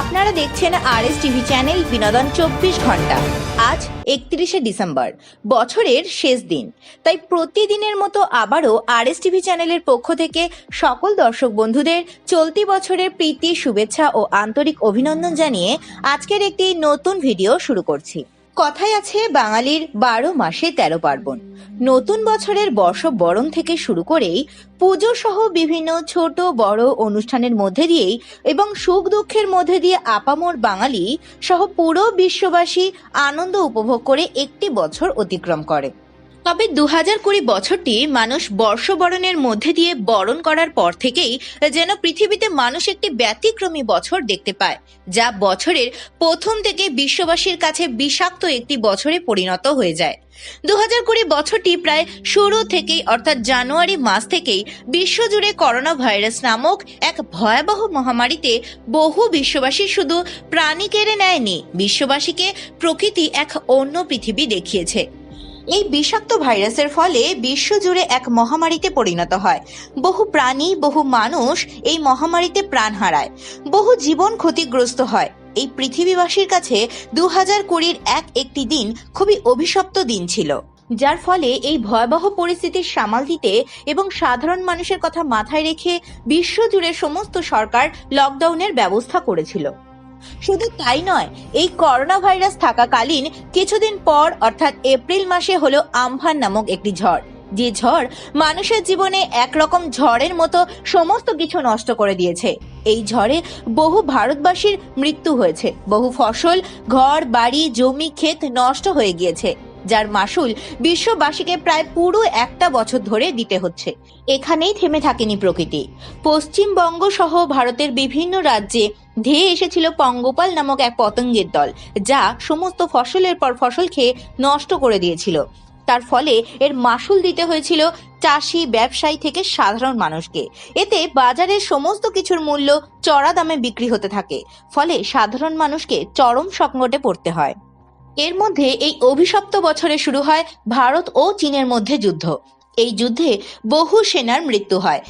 আপনারা দেখছেন আর S TV channel বিনোদন চব্বিশ ঘণ্টা। আজ একত্রিশে ডিসেম্বর, বছরের শেষ দিন। তাই প্রতিদিনের মতো আবারও আর এস টিভি চ্যানেলের পক্ষ থেকে সকল দর্শক বন্ধুদের চলতি বছরের প্রীতি, শুভেচ্ছা ও আন্তরিক অভিনন্দন জানিয়ে আজকের একটি নতুন ভিডিও শুরু করছি। কথায় আছে বাঙালির বারো মাসে তেরো পার্বণ। নতুন বছরের বর্ষবরণ থেকে শুরু করেই পুজো সহ বিভিন্ন ছোট বড় অনুষ্ঠানের মধ্যে দিয়েই এবং সুখ দুঃখের মধ্যে দিয়ে আপামোর বাঙালি সহ পুরো বিশ্ববাসী আনন্দ উপভোগ করে একটি বছর অতিক্রম করে। তবে দু হাজার কুড়ি বছরটি মানুষ বর্ষবরণের মধ্যে দিয়ে বরণ করার পর থেকেই যেন পৃথিবীতে মানুষ একটি ব্যতিক্রমী বছর দেখতে পায়, যা বছরের প্রথম থেকে বিশ্ববাসীর কাছে বিষাক্ত একটি বছরে পরিণত হয়ে যায়। দু হাজার কুড়ি বছরটি প্রায় শুরু থেকেই, অর্থাৎ জানুয়ারি মাস থেকেই বিশ্বজুড়ে করোনা ভাইরাস নামক এক ভয়াবহ মহামারীতে বহু বিশ্ববাসী শুধু প্রাণী কেড়ে নেয়নি, বিশ্ববাসীকে প্রকৃতি এক অন্য পৃথিবী দেখিয়েছে। এই বিষাক্ত ভাইরাসের ফলে বিশ্বজুড়ে এক মহামারীতে পরিণত হয়। বহু প্রাণী, বহু মানুষ এই মহামারীতে প্রাণ হারায়। বহু জীবন ক্ষতিগ্রস্ত হয়। এই পৃথিবীবাসীর কাছে দু হাজার কুড়ির এক একটি দিন খুবই অভিশপ্ত দিন ছিল। যার ফলে এই ভয়াবহ পরিস্থিতির সামাল দিতে এবং সাধারণ মানুষের কথা মাথায় রেখে বিশ্বজুড়ে সমস্ত সরকার লকডাউনের ব্যবস্থা করেছিল। শুধু তাই নয়, এই করোনা ভাইরাস থাকাকালীন কিছুদিন পর, অর্থাৎ এপ্রিল মাসে হলো আমফান নামক একটি ঝড়। যে ঝড় মানুষের জীবনে একরকম ঝড়ের মতো সমস্ত কিছু নষ্ট করে দিয়েছে। এই ঝড়ে বহু ভারতবাসীর মৃত্যু হয়েছে। বহু ফসল, ঘর, বাড়ি, জমি, ক্ষেত নষ্ট হয়ে গিয়েছে। যার মাসুল বিশ্ববাসীকে প্রায় পুরো একটা বছর ধরে দিতে হচ্ছে। এখানেই থেমে থাকেনি প্রকৃতি। পশ্চিমবঙ্গ সহ ভারতের বিভিন্ন রাজ্যে ধেয়ে এসেছিল পঙ্গপাল নামক এক পতঙ্গের দল, যা সমস্ত ফসলের পর ফসল খেয়ে নষ্ট করে দিয়েছিল। তার ফলে এর মাসুল দিতে হয়েছিল চাষি, ব্যবসায়ী থেকে সাধারণ মানুষকে। এতে বাজারের সমস্ত কিছুর মূল্য চড়া দামে বিক্রি হতে থাকে, ফলে সাধারণ মানুষকে চরম সংকটে পড়তে হয়। এর মধ্যে এই অভিশপ্ত বছরে শুরু হয় ভারত ও চীনের মধ্যে যুদ্ধ। এই যুদ্ধে বহু সেনার মৃত্যু হয়।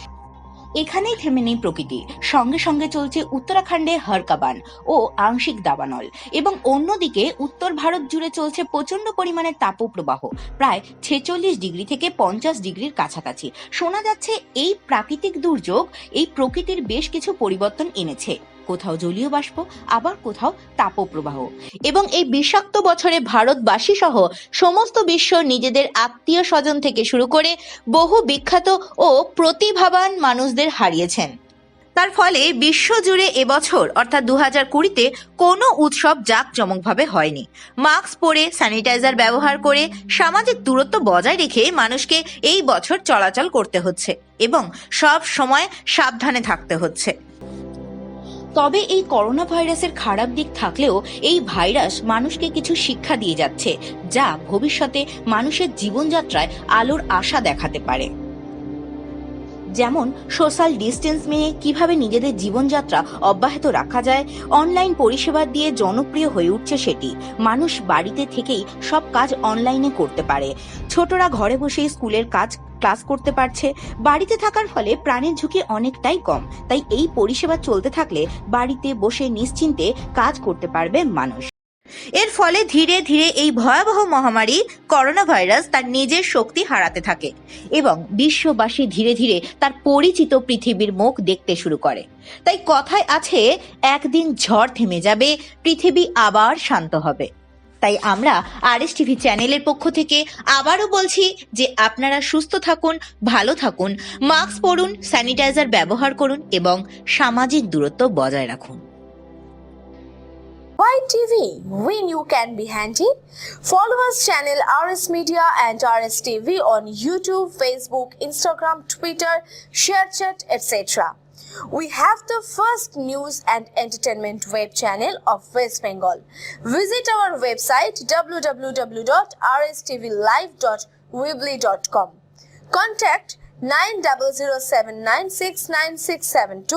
এখানেই থেমে নেই প্রকৃতি। সঙ্গে সঙ্গে চলছে উত্তরাখণ্ডে হরকাবান ও আংশিক দাবানল এবং অন্যদিকে উত্তর ভারত জুড়ে চলছে প্রচণ্ড পরিমাণে তাপপ্রবাহ, প্রায় ছেচল্লিশ ডিগ্রি থেকে পঞ্চাশ ডিগ্রির কাছাকাছি। শোনা যাচ্ছে এই প্রাকৃতিক দুর্যোগ এই প্রকৃতির বেশ কিছু পরিবর্তন এনেছে। কোথাও জলীয় বাষ্প, আবার কোথাও তাপপ্রবাহ। এবং এই বিষাক্ত বছরে ভারতবাসী সহ সমস্ত বিশ্ব নিজেদের আত্মীয় স্বজন থেকে শুরু করে বহু বিখ্যাত ও প্রতিভাবান মানুষদের হারিয়েছেন। তার ফলে বিশ্বজুড়ে এবছর, অর্থাৎ দু হাজার কুড়িতে, কোনো উৎসব জাঁকজমকভাবে হয়নি। মাস্ক পরে, স্যানিটাইজার ব্যবহার করে, সামাজিক দূরত্ব বজায় রেখে মানুষকে এই বছর চলাচল করতে হচ্ছে এবং সব সময় সাবধানে থাকতে হচ্ছে। তবে এই করোনা ভাইরাসের খারাপ দিক থাকলেও এই ভাইরাস মানুষকে কিছু শিক্ষা দিয়ে যাচ্ছে, যা ভবিষ্যতে মানুষের জীবনযাত্রায় আলোর আশা দেখাতে পারে। যেমন সোশ্যাল ডিস্টেন্স মেনে কীভাবে নিজেদের জীবনযাত্রা অব্যাহত রাখা যায়, অনলাইন পরিষেবা দিয়ে জনপ্রিয় হয়ে উঠছে সেটি। মানুষ বাড়িতে থেকেই সব কাজ অনলাইনে করতে পারে। ছোটরা ঘরে বসেই স্কুলের কাজ, ক্লাস করতে পারছে। বাড়িতে থাকার ফলে প্রাণের ঝুঁকি অনেকটাই কম। তাই এই পরিষেবা চলতে থাকলে বাড়িতে বসে নিশ্চিন্তে কাজ করতে পারবে মানুষ। এর ফলে ধীরে ধীরে এই ভয়াবহ মহামারী করোনা ভাইরাস তার নিজের শক্তি হারাতে থাকে এবং বিশ্ববাসী ধীরে ধীরে তার পরিচিত পৃথিবীর মুখ দেখতে শুরু করে। তাই কথায় আছে, একদিন ঝড় থেমে যাবে, পৃথিবী আবার শান্ত হবে। তাই আমরা আর এস টিভি চ্যানেলের পক্ষ থেকে আবারও বলছি যে আপনারা সুস্থ থাকুন, ভালো থাকুন, মাস্ক পরুন, স্যানিটাইজার ব্যবহার করুন এবং সামাজিক দূরত্ব বজায় রাখুন। Why TV? We knew can be handy. Follow us channel RS Media and RS TV on YouTube, Facebook, Instagram, Twitter, ShareChat, etc. We have the first news and entertainment web channel of West Bengal. Visit our website www.rstvlive.weebly.com. Contact 9007969672